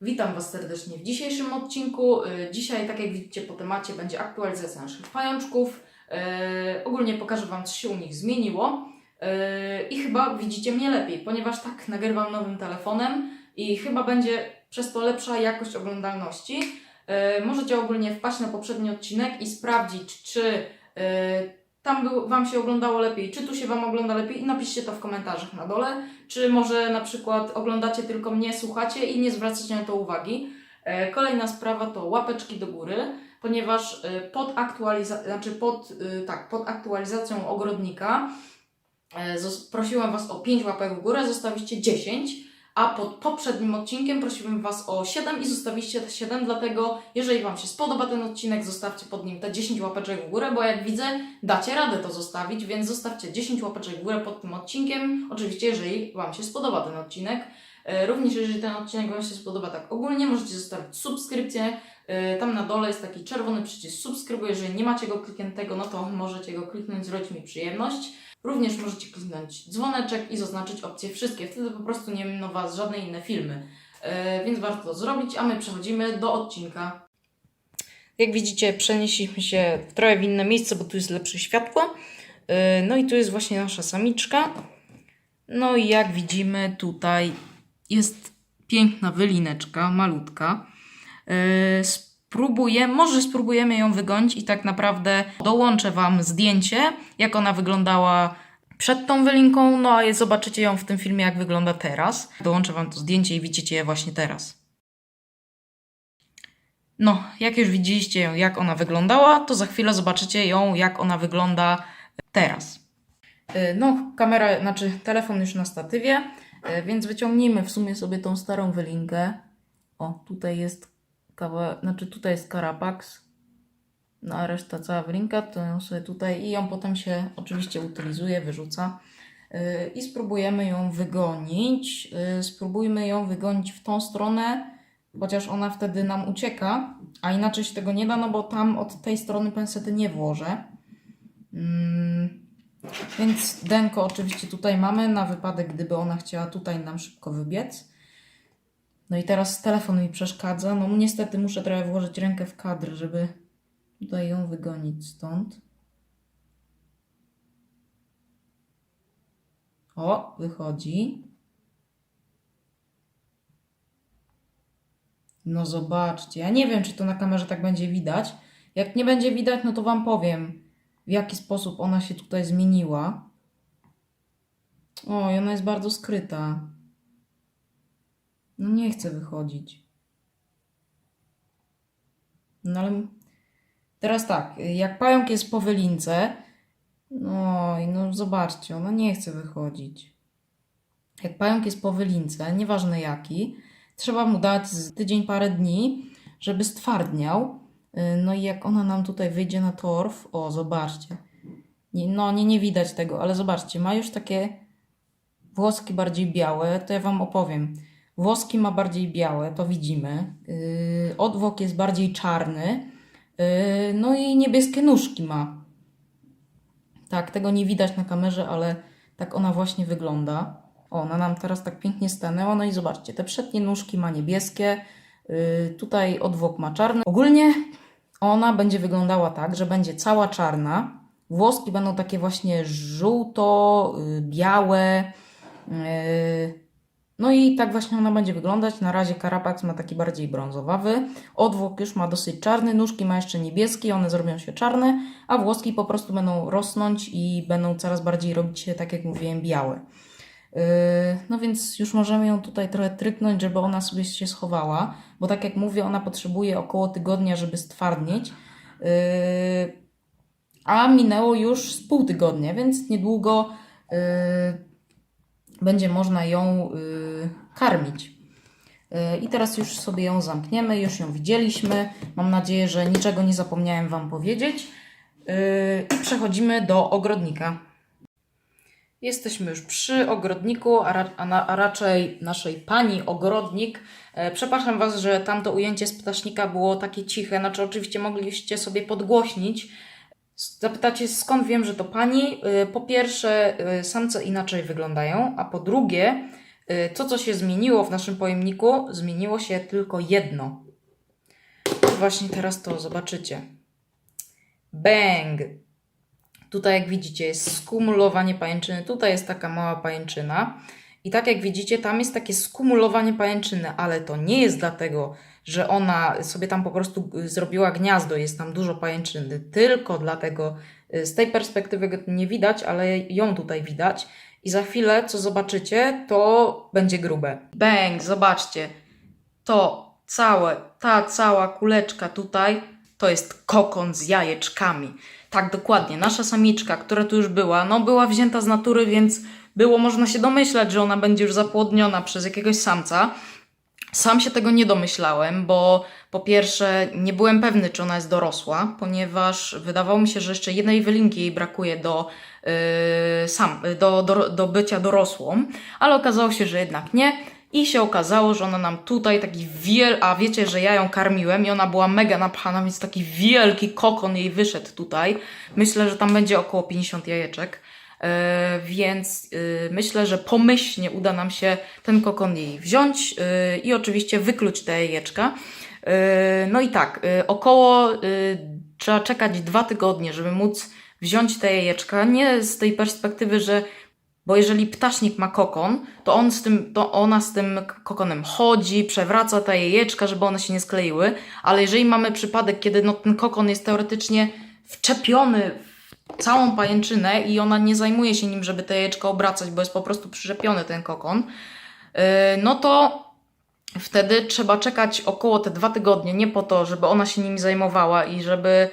Witam Was serdecznie w dzisiejszym odcinku. Y, Dzisiaj, tak jak widzicie po temacie, będzie aktualizacja naszych pajączków. Y, Ogólnie pokażę Wam, co się u nich zmieniło. Y, I chyba widzicie mnie lepiej, ponieważ tak nagrywam nowym telefonem i chyba będzie przez to lepsza jakość oglądalności. Możecie ogólnie wpaść na poprzedni odcinek i sprawdzić, czy tam był, Wam się oglądało lepiej, czy tu się Wam ogląda lepiej napiszcie to w komentarzach na dole. Czy może na przykład oglądacie tylko mnie, słuchacie i nie zwracacie na to uwagi. E, Kolejna sprawa to łapeczki do góry, ponieważ e, pod, aktualiza- znaczy pod, e, tak, pod aktualizacją ogrodnika prosiłem Was o 5 łapek w górę, zostawiliście 10, a pod poprzednim odcinkiem prosiłem Was o 7 i zostawiliście te 7, dlatego jeżeli Wam się spodoba ten odcinek, zostawcie pod nim te 10 łapeczek w górę, bo jak widzę, dacie radę to zostawić, więc zostawcie 10 łapeczek w górę pod tym odcinkiem. Oczywiście, jeżeli Wam się spodoba ten odcinek. E, Również jeżeli ten odcinek Wam się spodoba tak ogólnie, możecie zostawić subskrypcję. E, Tam na dole jest taki czerwony przycisk subskrybuj. Jeżeli nie macie go klikniętego, no to możecie go kliknąć, zrobić mi przyjemność. Również możecie kliknąć dzwoneczek i zaznaczyć opcje wszystkie. Wtedy po prostu nie miną Was żadne inne filmy. E, Więc warto to zrobić, a my przechodzimy do odcinka. Jak widzicie, przenieśliśmy się w trochę w inne miejsce, bo tu jest lepsze światło. Yy, No i tu jest właśnie nasza samiczka. No i jak widzimy, tutaj jest piękna wylineczka, malutka. Yy, Spróbuję, może spróbujemy ją wygonić i tak naprawdę dołączę Wam zdjęcie, jak ona wyglądała przed tą wylinką, no a zobaczycie ją w tym filmie, jak wygląda teraz. Dołączę Wam to zdjęcie i widzicie je właśnie teraz. No, jak już widzieliście jak ona wyglądała, to za chwilę zobaczycie ją, jak ona wygląda teraz. Y, No, kamera, znaczy telefon już na statywie, y, więc wyciągnijmy w sumie sobie tą starą wylinkę. O, tutaj jest znaczy tutaj jest Carapax, no a reszta cała wylinka, to ją sobie tutaj i ją potem się oczywiście utylizuje, wyrzuca. Y, I spróbujemy ją wygonić. Y, Spróbujmy ją wygonić w tą stronę, chociaż ona wtedy nam ucieka, a inaczej się tego nie da, no bo tam od tej strony pensety nie włożę. Mm, więc denko oczywiście tutaj mamy, na wypadek gdyby ona chciała tutaj nam szybko wybiec. No i teraz telefon mi przeszkadza, no niestety muszę trochę włożyć rękę w kadr, żeby tutaj ją wygonić stąd. O, wychodzi. No zobaczcie, ja nie wiem, czy to na kamerze tak będzie widać. Jak nie będzie widać, no to Wam powiem, w jaki sposób ona się tutaj zmieniła. O, i ona jest bardzo skryta. No nie chce wychodzić. No ale teraz tak, jak pająk jest po wylince, no i no zobaczcie, ona nie chce wychodzić. Jak pająk jest po wylince, nieważne jaki, trzeba mu dać tydzień, parę dni, żeby stwardniał. No i jak ona nam tutaj wyjdzie na torf, o zobaczcie. No nie, nie widać tego, ale zobaczcie, ma już takie włoski bardziej białe, to ja Wam opowiem. Włoski ma bardziej białe, to widzimy. Yy, odwłok jest bardziej czarny. Yy, no i niebieskie nóżki ma. Tak, tego nie widać na kamerze, ale tak ona właśnie wygląda. Ona nam teraz tak pięknie stanęła. No i zobaczcie, te przednie nóżki ma niebieskie, yy, tutaj odwłok ma czarny. Ogólnie ona będzie wyglądała tak, że będzie cała czarna. Włoski będą takie właśnie żółto, białe. No i tak właśnie ona będzie wyglądać. Na razie Karapax ma taki bardziej brązowawy. Odwłok już ma dosyć czarny, nóżki ma jeszcze niebieskie, one zrobią się czarne, a włoski po prostu będą rosnąć i będą coraz bardziej robić się, tak jak mówiłem, białe. Yy, No więc już możemy ją tutaj trochę tryknąć, żeby ona sobie się schowała, bo tak jak mówię, ona potrzebuje około tygodnia, żeby stwardnieć. Yy, A minęło już z pół tygodnia, więc niedługo yy, będzie można ją y, karmić. Y, I teraz już sobie ją zamkniemy, już ją widzieliśmy. Mam nadzieję, że niczego nie zapomniałem Wam powiedzieć. Y, I przechodzimy do ogrodnika. Jesteśmy już przy ogrodniku, a, ra- a, raczej naszej pani ogrodnik. E, przepraszam Was, że tamto ujęcie z ptasznika było takie ciche. Znaczy, oczywiście mogliście sobie podgłośnić. Zapytacie, skąd wiem, że to pani? Y, Po pierwsze, y, samce inaczej wyglądają, a po drugie, Y, To, co się zmieniło w naszym pojemniku, zmieniło się tylko jedno. Właśnie teraz to zobaczycie. Bang! Tutaj, jak widzicie, jest skumulowanie pajęczyny. Tutaj jest taka mała pajęczyna. I tak jak widzicie, tam jest takie skumulowanie pajęczyny, ale to nie jest dlatego, że ona sobie tam po prostu zrobiła gniazdo, jest tam dużo pajęczyny, tylko dlatego, y, z tej perspektywy nie widać, ale ją tutaj widać. I za chwilę, co zobaczycie, to będzie grube. Bang, zobaczcie. To całe, ta cała kuleczka tutaj, to jest kokon z jajeczkami. Tak, dokładnie. Nasza samiczka, która tu już była, no była wzięta z natury, więc było można się domyślać, że ona będzie już zapłodniona przez jakiegoś samca. Sam się tego nie domyślałem, bo po pierwsze nie byłem pewny, czy ona jest dorosła, ponieważ wydawało mi się, że jeszcze jednej wylinki jej brakuje do, yy, sam, do, do, do bycia dorosłą, ale okazało się, że jednak nie. I się okazało, że ona nam tutaj taki wiel... A wiecie, że ja ją karmiłem i ona była mega napchana, więc taki wielki kokon jej wyszedł tutaj. Myślę, że tam będzie około 50 jajeczek. E, więc y, myślę, że pomyślnie uda nam się ten kokon jej wziąć y, i oczywiście wykluć te jajeczka. E, No i tak, y, około y, trzeba czekać dwa tygodnie, żeby móc wziąć te jajeczka. Nie z tej perspektywy, że bo jeżeli ptasznik ma kokon, to, on z tym, to ona z tym kokonem chodzi, przewraca te jajeczka, żeby one się nie skleiły, ale jeżeli mamy przypadek, kiedy no, ten kokon jest teoretycznie wczepiony całą pajęczynę i ona nie zajmuje się nim, żeby te jajeczka obracać, bo jest po prostu przyczepiony ten kokon, yy, no to wtedy trzeba czekać około te dwa tygodnie, nie po to, żeby ona się nimi zajmowała i żeby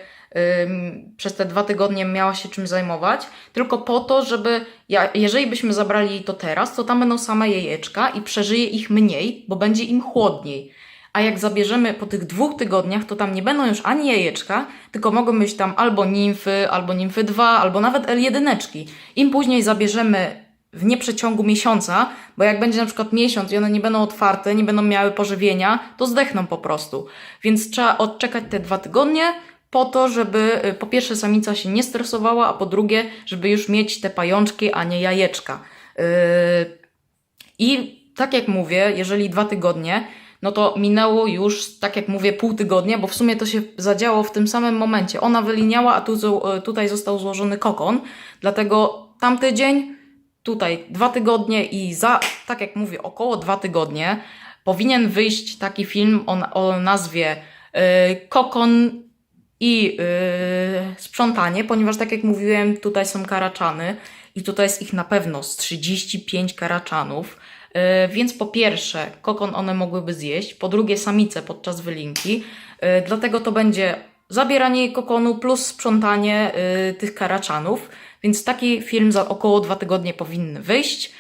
przez te dwa tygodnie miała się czym zajmować, tylko po to, żeby, jeżeli byśmy zabrali jej to teraz, to tam będą same jajeczka i przeżyje ich mniej, bo będzie im chłodniej. A jak zabierzemy po tych dwóch tygodniach, to tam nie będą już ani jajeczka, tylko mogą być tam albo nimfy, albo nimfy 2, albo nawet L1. Im później zabierzemy w nieprzeciągu miesiąca, bo jak będzie na przykład miesiąc i one nie będą otwarte, nie będą miały pożywienia, to zdechną po prostu. Więc trzeba odczekać te dwa tygodnie po to, żeby y, po pierwsze samica się nie stresowała, a po drugie, żeby już mieć te pajączki, a nie jajeczka. Yy, I tak jak mówię, jeżeli dwa tygodnie, no to minęło już, tak jak mówię, pół tygodnia, bo w sumie to się zadziało w tym samym momencie. Ona wyliniała, a tu, zo- tutaj został złożony kokon, dlatego tamty dzień, tutaj dwa tygodnie i za, tak jak mówię, około dwa tygodnie powinien wyjść taki film o, o nazwie y, Kokon i y, sprzątanie, ponieważ tak jak mówiłem, tutaj są karaczany i tutaj jest ich na pewno z 35 karaczanów. Y, więc po pierwsze, kokon one mogłyby zjeść, po drugie, samice podczas wylinki. Y, dlatego to będzie zabieranie jej kokonu plus sprzątanie y, tych karaczanów. Więc taki film za około dwa tygodnie powinny wyjść.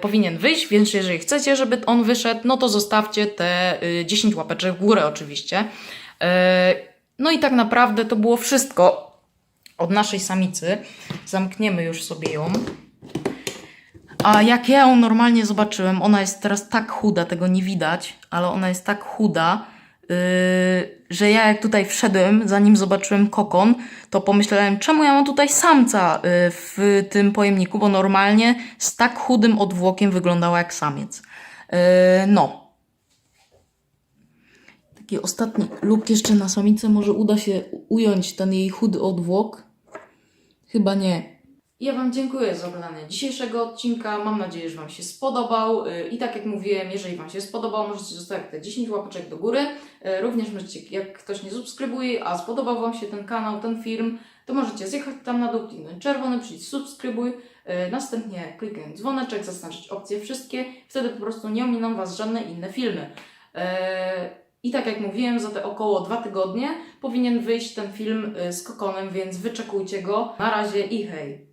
Powinien wyjść, więc jeżeli chcecie, żeby on wyszedł, no to zostawcie te y, 10 łapeczek w górę, oczywiście. No i tak naprawdę to było wszystko od naszej samicy. Zamkniemy już sobie ją. A jak ja ją normalnie zobaczyłem, ona jest teraz tak chuda, tego nie widać, ale ona jest tak chuda, yy, że ja jak tutaj wszedłem, zanim zobaczyłem kokon, to pomyślałem, czemu ja mam tutaj samca yy, w tym pojemniku, bo normalnie z tak chudym odwłokiem wyglądała jak samiec. Yy, no. Taki ostatni lub jeszcze na samicę może uda się ująć ten jej chudy odwłok. Chyba nie. Ja Wam dziękuję za oglądanie dzisiejszego odcinka. Mam nadzieję, że Wam się spodobał. Yy, I tak jak mówiłem, jeżeli Wam się spodobał, możecie zostawić te 10 łapeczek do góry. Yy, Również możecie, jak ktoś nie subskrybuje, a spodobał Wam się ten kanał, ten film, to możecie zjechać tam na dół, kliknąć czerwony przycisk subskrybuj, yy, następnie kliknąć dzwoneczek, zaznaczyć opcje wszystkie. Wtedy po prostu nie ominą Was żadne inne filmy. I tak jak mówiłem, za te około dwa tygodnie powinien wyjść ten film yy, z kokonem, więc wyczekujcie go. Na razie i hej!